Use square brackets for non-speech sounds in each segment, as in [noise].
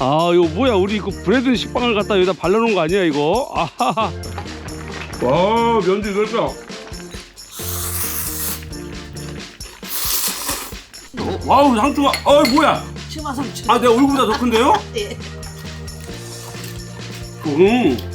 아 이거 뭐야 우리 이거 브레드 식빵을 갖다 여기다 발라놓은 거 아니야 이거 아하하 와 면도 까 와우 상추가 어 뭐야 치마 상추. 아 내 얼굴보다 더 큰데요? 네. 음.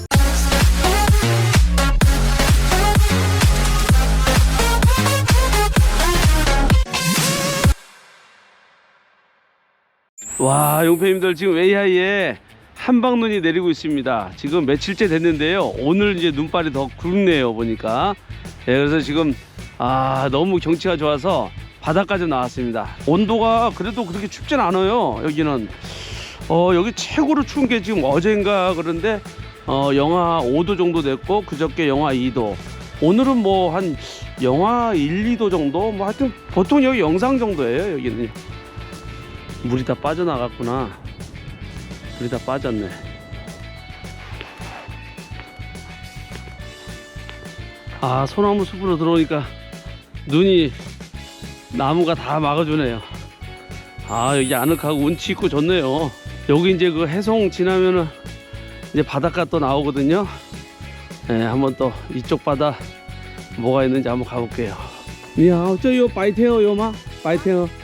와 용패님들 지금 웨이하이에 한방 눈이 내리고 있습니다. 지금 며칠째 됐는데요. 오늘 이제 눈발이 더 굵네요 보니까. 예, 그래서 지금 아 너무 경치가 좋아서 바다까지 나왔습니다. 온도가 그래도 그렇게 춥진 않아요 여기는. 어 여기 최고로 추운 게 지금 어젠가 그런데 어 영하 5도 정도 됐고 그저께 영하 2도. 오늘은 뭐 한 영하 1, 2도 정도? 뭐 하여튼 보통 여기 영상 정도예요 여기는 물이 다 빠져나갔구나 물이 다 빠졌네 아 소나무 숲으로 들어오니까 눈이 나무가 다 막아주네요 아 여기 아늑하고 운치 있고 좋네요 여기 이제 그 해송 지나면은 이제 바닷가 또 나오거든요 네, 한번 또 이쪽 바다 뭐가 있는지 한번 가볼게요 你好，这有白天鹅有吗？白天鹅，白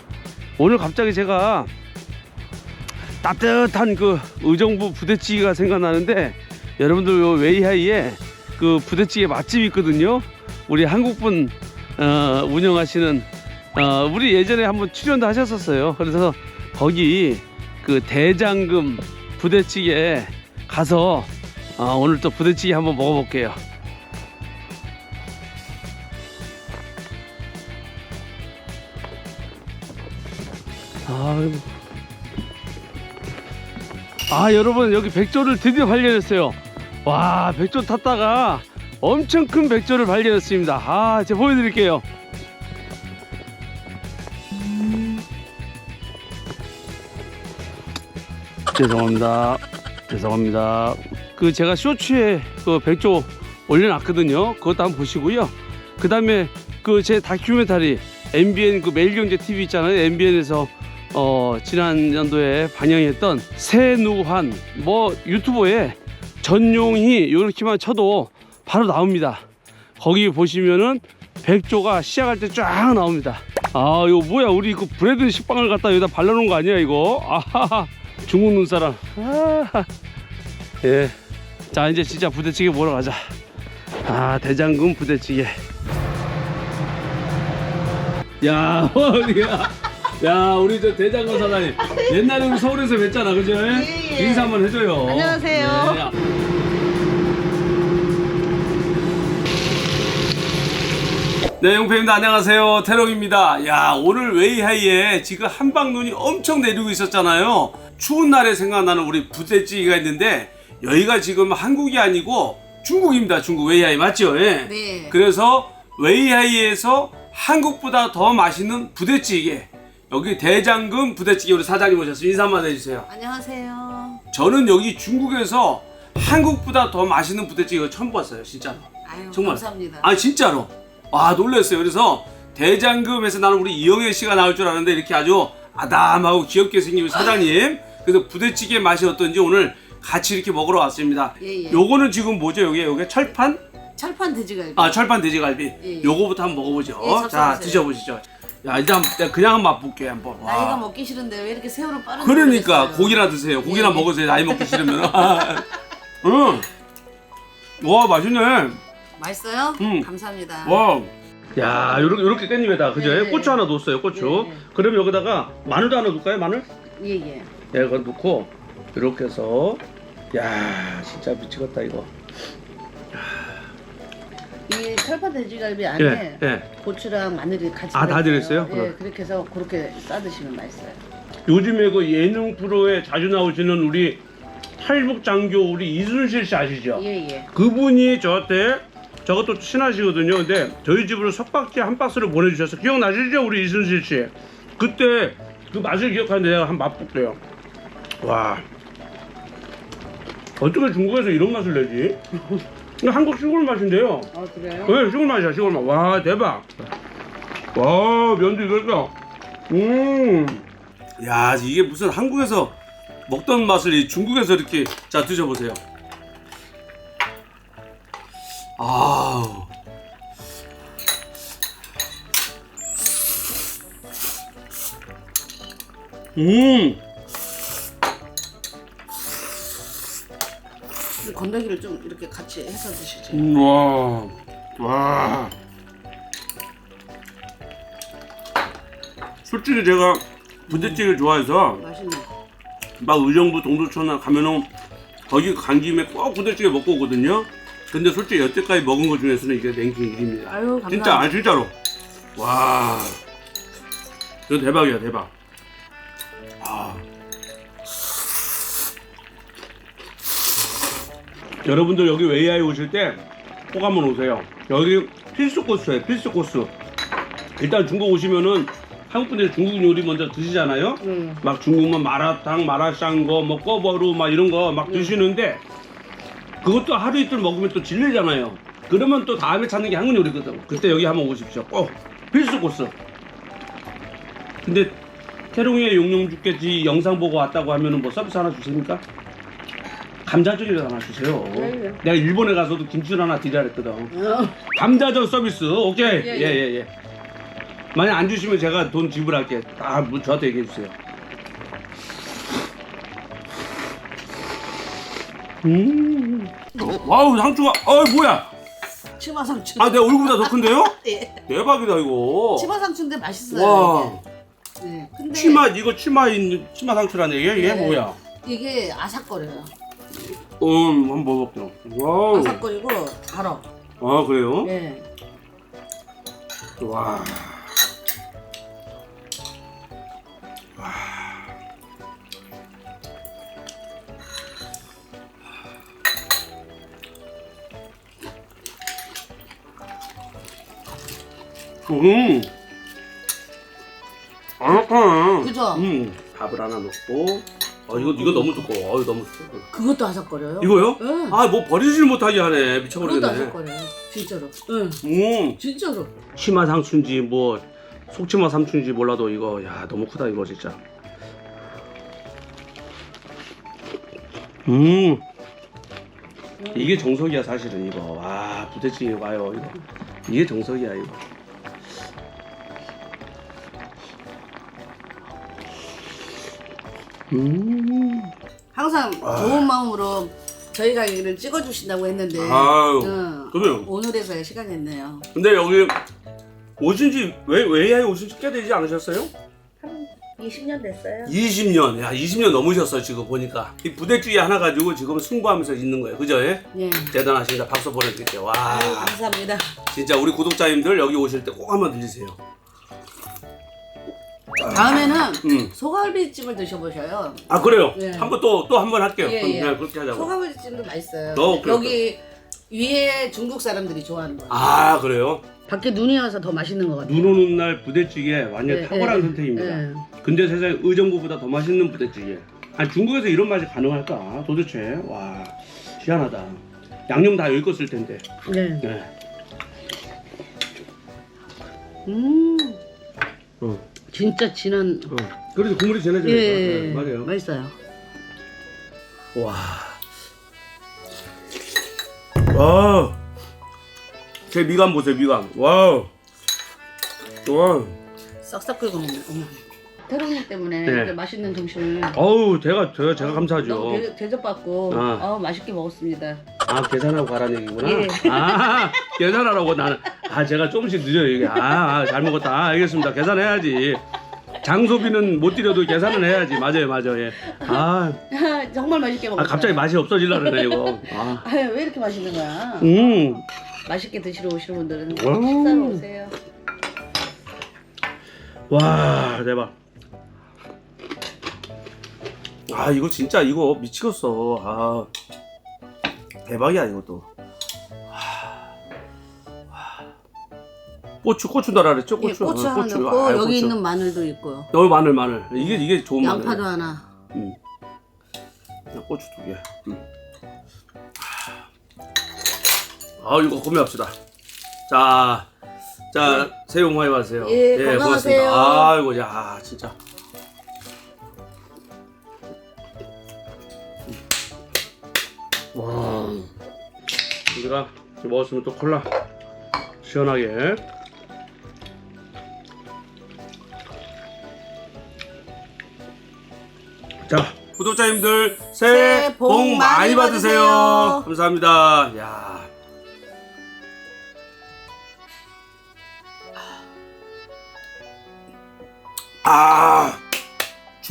오늘 갑자기 제가 따뜻한 그 의정부 부대찌개가 생각나는데 여러분들 요 웨이하이에 그 부대찌개 맛집이 있거든요. 우리 한국분 어, 운영하시는 어, 우리 예전에 한번 출연도 하셨었어요. 그래서 거기 그 대장금 부대찌개 가서 어, 오늘 또 부대찌개 한번 먹어볼게요. 아 여러분 여기 백조를 드디어 발견했어요. 와 백조 탔다가 엄청 큰 백조를 발견했습니다. 아 제가 보여드릴게요. 죄송합니다. 죄송합니다. 그 제가 쇼츠에 그 백조 올려놨거든요. 그것도 한번 보시고요. 그 다음에 그 제 다큐멘터리 MBN 그 매일경제 TV 있잖아요. MBN에서 어, 지난 연도에 반영했던 새누한 뭐 유튜브에 전용희 이렇게만 쳐도 바로 나옵니다. 거기 보시면은 백조가 시작할 때 쫙 나옵니다. 아 이거 뭐야 우리 그 브레드 식빵을 갖다 여기다 발라놓은 거 아니야 이거? 아하하 중국 눈사람. 아하. 예. 자 이제 진짜 부대찌개 먹으러 가자. 아 대장금 부대찌개. 야 [laughs] 어디야? 야 우리 저 대장금 사장님 옛날에 우리 서울에서 뵀잖아 그죠? 예, 예. 인사 한번 해줘요 안녕하세요. 네. 네 용패입니다 안녕하세요 태롱입니다 야 오늘 웨이하이에 지금 한방 눈이 엄청 내리고 있었잖아요 추운 날에 생각나는 우리 부대찌개가 있는데 여기가 지금 한국이 아니고 중국입니다 중국 웨이하이 맞죠? 예. 네. 그래서 웨이하이에서 한국보다 더 맛있는 부대찌개 여기 대장금 부대찌개 우리 사장님 오셨습니다 인사 한번 해주세요 안녕하세요. 저는 여기 중국에서 한국보다 더 맛있는 부대찌개 처음 봤어요 진짜로 아유, 정말. 감사합니다. 아 진짜로 와 놀랐어요 그래서 대장금에서 나는 우리 이영애 씨가 나올 줄 알았는데 이렇게 아주 아담하고 귀엽게 생긴 우리 사장님 그래서 부대찌개 맛이 어떤지 오늘 같이 이렇게 먹으러 왔습니다 예, 예. 요거는 지금 뭐죠 여기 여기 철판 철판 돼지갈비. 아 철판 돼지갈비 예. 요거부터 한번 먹어보죠 예, 자 잡숴보세요. 드셔보시죠 야 일단 내가 그냥 한번 맛볼게 한번 와. 나이가 먹기 싫은데 왜 이렇게 새우를 빠르게 그러니까 먹겠어요? 고기나 드세요 고기나 예, 예. 먹으세요 나이 먹기 싫으면 [laughs] [laughs] 응. 와 맛있네 맛있어요? 음. 감사합니다. 와. 야, 요렇게 요렇게 깻잎에다 그죠? 네. 고추 하나 넣었어요. 고추. 네. 그럼 여기다가 마늘도 하나 넣을까요? 마늘? 예, 예. 예, 그거 넣고 이렇게 해서 야, 진짜 미치겠다 이거. 이 철판 돼지갈비 안에 예, 예. 고추랑 마늘이 같이 아, 다 들어있어요. 예, 그럼. 그렇게 해서 그렇게 싸 드시면 맛있어요. 요즘에 그 예능 프로에 자주 나오시는 우리 탈북장교 우리 이순실 씨 아시죠? 예 예. 그분이 저한테 저것도 친하시거든요. 근데 저희 집으로 석박지 한 박스를 보내주셔서 기억나시죠? 우리 이순실 씨. 그때 그 맛을 기억하는데 내가 한 맛볼게요. 와. 어떻게 중국에서 이런 맛을 내지? [laughs] 이거 한국 시골 맛인데요. 아 그래요? 네, 시골 맛이야, 시골 맛. 와, 대박. 와, 면도 이걸까? 음. 야, 이게 무슨 한국에서 먹던 맛을 이 중국에서 이렇게 자 드셔보세요. 아우. 음. 건더기를 좀 이렇게 같이 해서 드시지. 음, 와. 와. 솔직히 제가 부대찌개를 좋아해서 맛있네. 막 의정부 동두천에 가면은 거기 간 김에 꼭 부대찌개 먹고 오거든요. 근데 솔직히 여태까지 먹은 것 중에서는 이게 랭킹 1위입니다. 아유 감사합니다. 진짜 아 진짜로. 와. 이거 대박이야 대박. 아. 여러분들 여기 웨이아이 오실 때 꼭 한번 오세요. 여기 필수 코스예요 필수 코스. 일단 중국 오시면은 한국 분들이 중국 요리 먼저 드시잖아요. 응. 막 중국만 마라탕, 마라샹궈, 뭐 꺼버루 막 이런 거 막 드시는데 그것도 하루 이틀 먹으면 또 질리잖아요. 그러면 또 다음에 찾는 게 한국 요리거든. 그때 여기 한번 오십시오. 꼭 필수 코스. 근데 태롱이의 용용죽게지 영상 보고 왔다고 하면은 뭐 서비스 하나 주십니까? 감자전이라도 하나 주세요. 네, 네. 내가 일본에 가서도 김치를 하나 드리라 했거든. 어. 감자전 서비스 오케이 예, 예 예 예. 예, 만약 안 주시면 제가 돈 지불할게 다 뭐 저한테 얘기해 주세요 음 와우 상추가 어 뭐야 치마 상추. 아 내 얼굴보다 더 큰데요 [laughs] 예. 대박이다 이거 치마 상추인데 맛있어요. 와 이게. 네. 근데 치마 이거 치마 있는 치마 상추라는 얘기야 이게 네. 뭐야 이게 아삭거려요. 음 한번 먹어볼게요 와우 아삭거리고 달어. 아 그래요 예. 와 음. 아삭하네. 그죠? 음. 밥을 하나 넣고. 아 이거 이거 너무 두꺼워. 어 너무 두꺼워. 그것도 아삭거려요. 이거요? 응. 아 뭐 버리질 못하게 하네. 그것도 미쳐버리겠네. 아삭거려요. 진짜로. 응. 음. 진짜로. 치마 상추인지 뭐 속치마 상추인지 몰라도 이거 야 너무 크다 이거 진짜. 음. 이게 정석이야 사실은 이거. 와 부대찌개 봐요 이거. 이게 정석이야 이거. 음. 항상 좋은 마음으로 저희 가게를 찍어주신다고 했는데 아유. 응. 그래요. 오늘에서야 시간이 됐네요. 근데 여기 오신 지 왜 왜야에 오신 지 꽤 되지 않으셨어요? 20년 됐어요. 20년, 야 20년 넘으셨어 지금 보니까 이 부대찌개 하나 가지고 지금 승부하면서 있는 거예요, 그죠? 예? 예. 대단하십니다. 박수 보내드릴게요. 와, 아유, 감사합니다. 진짜 우리 구독자님들 여기 오실 때 꼭 한번 들리세요. 다음에는 음, 소갈비찜을 드셔보셔요. 아 그래요. 네. 한번 또 또 한 번 할게요. 예, 그럼 예. 그냥 그렇게 하자고. 소갈비찜도 맛있어요. 어, 그래요, 여기 위에 중국 사람들이 좋아하는 거예요. 아 그래요? 밖에 눈이 와서 더 맛있는 것 같아요. 눈 오는 날 부대찌개 완전 예, 탁월한 예, 선택입니다. 예. 근데 세상에 의정부보다 더 맛있는 부대찌개. 아니 중국에서 이런 맛이 가능할까? 도대체 와 희한하다. 양념 다 여기 껐을 텐데. 네. 네. 음, 어. 진짜 진한. 어. 그래서 국물이 진해지니까. 예, 네, 맞아요. 맛있어요. 와. 와. 제 미간 보세요, 미간. 와우. 와. 싹싹 끓고 먹는. 어머. 태롱이 때문에 네. 맛있는 점심을 어우, 제가, 제가, 제가 감사하죠. 너무 대, 대접받고 아. 아. 맛있게 먹었습니다. 아, 계산하고 가라는 얘기구나. 예. 아, 계산하라고 나는. 아, 제가 조금씩 늦어요, 이게. 아, 아, 잘 먹었다. 아, 알겠습니다. 계산해야지. 장소비는 못 드려도 계산은 해야지. 맞아요, 맞아요. 예. 아, [laughs] 정말 맛있게 아, 먹었어요. 갑자기 맛이 없어질라 그러네, 이거. 아. 아유, 왜 이렇게 맛있는 거야? 음. 맛있게 드시러 오시는 분들은 와우. 식사로 오세요. 와, 대박. 아 이거 진짜 이거 미치겠어. 아 대박이야 이것도. 아, 아. 고추 고추 달아 그랬죠? 예, 고추. 고추 어, 하나 넣고 아유, 여기 고추. 있는 마늘도 있고요. 여기 마늘 마늘 이게 이게 좋은 양파도 마늘. 하나. 음. 고추 두 개. 음. 아 이거 구매합시다. 자, 자 새해 복 많이 받으세요. 예, 건강하세요. 고맙습니다. 아이고 야 진짜. 와, 우리가 먹었으면 또 콜라 시원하게. 자, 구독자님들 새해, 복, 복 많이. 받으세요. 감사합니다. 야.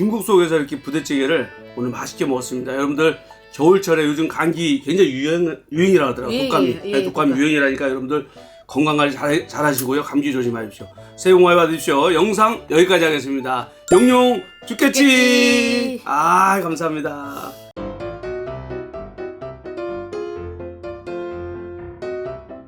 중국 속에서 이렇게 부대찌개를 오늘 맛있게 먹었습니다. 여러분들 겨울철에 요즘 감기 굉장히 유행 유행이라 하더라고요. 예, 독감이, 예, 예, 네, 독감이 독감. 유행이라니까 여러분들 건강 관리 잘, 잘 하시고요. 감기 조심하십시오. 새해 복 많이 받으십시오. 영상 여기까지 하겠습니다. 용용 죽겠지. 죽겠지. 아, 감사합니다.